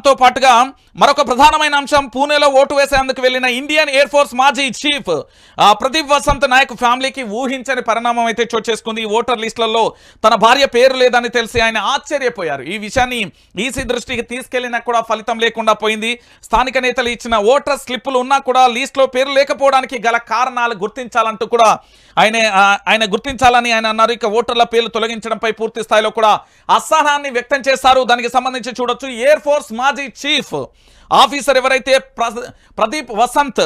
దాంతో పాటుగా మరొక ప్రధానమైన అంశం పూణేలో ఓటు వేసేందుకు వెళ్ళిన ఇండియన్ ఎయిర్ ఫోర్స్ మాజీ చీఫ్ ప్రదీప్ వసంత్ నాయక్ ఫ్యామిలీకి ఊహించని పరిణామం అయితే చోటు చేసుకుంది. ఈ ఓటర్ లిస్టులలో తన భార్య పేరు లేదని తెలిసి ఆయన ఆశ్చర్యపోయారు. ఈ విషయాన్ని ఈసీ దృష్టికి తీసుకెళ్ళినా కూడా ఫలితం లేకుండా పోయింది. స్థానిక నేతలు ఇచ్చిన ఓటర్ స్లిప్పులు ఉన్నా కూడా లిస్టులో పేరు లేకపోవడానికి గల కారణాలు గుర్తించాలంటూ కూడా ఆయన ఆయన గుర్తించాలని ఆయన అన్నారు. ఇక ఓటర్ల పేర్లు తొలగించడంపై పూర్తి స్థాయిలో కూడా అసహనాన్ని వ్యక్తం చేశారు. దానికి సంబంధించి చూడొచ్చు. ఎయిర్ ఫోర్స్ మా మాజీ చీఫ్ ఆఫీసర్ ఎవరైతే ప్రదీప్ వసంత్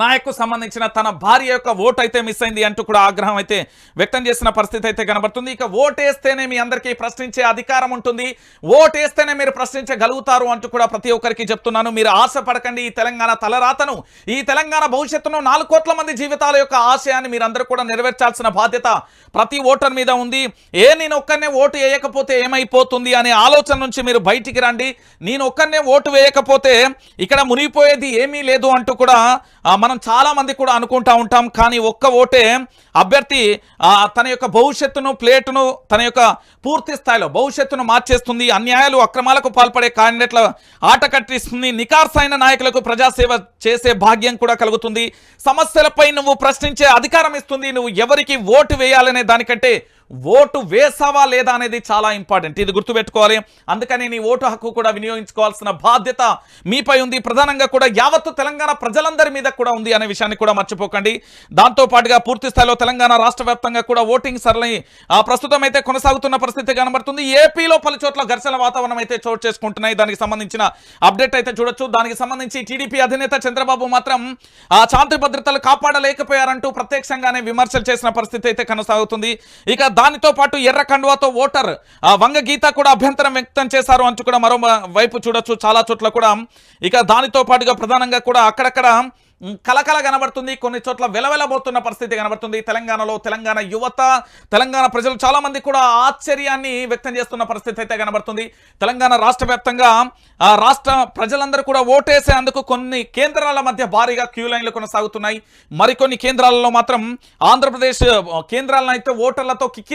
నాయకు సంబంధించిన తన భార్య యొక్క ఓటు అయితే మిస్ అయింది అంటూ కూడా ఆగ్రహం అయితే వ్యక్తం చేసిన పరిస్థితి అయితే కనబడుతుంది. ఇక ఓటేస్తేనే మీ అందరికీ ప్రశ్నించే అధికారం ఉంటుంది. ఓటేస్తేనే మీరు ప్రశ్నించగలుగుతారు అంటూ కూడా ప్రతి ఒక్కరికి చెప్తున్నాను. మీరు ఆశపడకండి. ఈ తెలంగాణ తలరాతను ఈ తెలంగాణ భవిష్యత్తును నాలుగు కోట్ల మంది జీవితాల యొక్క ఆశయాన్ని మీరందరూ కూడా నెరవేర్చాల్సిన బాధ్యత ప్రతి ఓటర్ మీద ఉంది. ఏ నేను ఒక్కనే ఓటు వేయకపోతే ఏమైపోతుంది అనే ఆలోచన నుంచి మీరు బయటికి రండి. నేను ఒక్కనే ఓటు వేయకపోతే ఇక్కడ మునిగిపోయేది ఏమీ లేదు అంటూ కూడా మనం చాలామంది కూడా అనుకుంటా ఉంటాం కానీ ఒక్క ఓటే అభ్యర్థి తన యొక్క భవిష్యత్తును ప్లేటును తన యొక్క పూర్తి స్థాయిలో భవిష్యత్తును మార్చేస్తుంది అన్యాయాలు అక్రమాలకు పాల్పడే క్యాండిడేట్ల ఆట కట్టిస్తుంది నికార్సైన నాయకులకు ప్రజాసేవ చేసే భాగ్యం కూడా కలుగుతుంది. సమస్యలపై నువ్వు ప్రశ్నించే అధికారం ఇస్తుంది నువ్వు ఎవరికి ఓటు వేయాలనే దానికంటే ఓటు వేసావా లేదా అనేది చాలా ఇంపార్టెంట్. ఇది గుర్తుపెట్టుకోవాలి. అందుకని నీ ఓటు హక్కు కూడా వినియోగించుకోవాల్సిన బాధ్యత మీపై ఉంది. ప్రధానంగా కూడా యావత్తు తెలంగాణ ప్రజలందరి మీద కూడా ఉంది అనే విషయాన్ని కూడా మర్చిపోకండి. దాంతోపాటుగా పూర్తి స్థాయిలో తెలంగాణ రాష్ట్ర వ్యాప్తంగా కూడా ఓటింగ్ సరళి ఆ, ప్రస్తుతం అయితే కొనసాగుతున్న పరిస్థితి కనబడుతుంది. ఏపీలో పలు చోట్ల ఘర్షణ వాతావరణం అయితే చోటు చేసుకుంటున్నాయి. దానికి సంబంధించిన అప్డేట్ అయితే చూడొచ్చు. దానికి సంబంధించి టీడీపీ అధినేత చంద్రబాబు మాత్రం ఆ శాంతి భద్రతలు కాపాడలేకపోయారంటూ ప్రత్యక్షంగానే విమర్శలు చేసిన పరిస్థితి అయితే కొనసాగుతుంది. ఇక దానితో పాటు ఎర్ర కండువాతో ఓటర్. వంగ గీత కూడా అభ్యంతరం వ్యక్తం చేశారు అంటూ కూడా మరో వైపు చూడొచ్చు. చాలా చోట్ల కూడా ఇక దానితో పాటుగా ప్రధానంగా కూడా అక్కడక్కడ కలకల కనబడుతుంది. కొన్ని చోట్ల వెలవెలబోతున్న పరిస్థితి కనబడుతుంది. తెలంగాణలో తెలంగాణ యువత తెలంగాణ ప్రజలు చాలామంది కూడా ఆశ్చర్యాన్ని వ్యక్తం చేస్తున్న పరిస్థితి అయితే కనబడుతుంది. తెలంగాణ రాష్ట్ర వ్యాప్తంగా ఆ రాష్ట్ర ప్రజలందరూ కూడా ఓటేసేందుకు కొన్ని కేంద్రాల మధ్య భారీగా క్యూ లైన్లు కొనసాగుతున్నాయి. మరికొన్ని కేంద్రాలలో మాత్రం ఆంధ్రప్రదేశ్ కేంద్రాలను అయితే ఓటర్లతో కిక్కిరి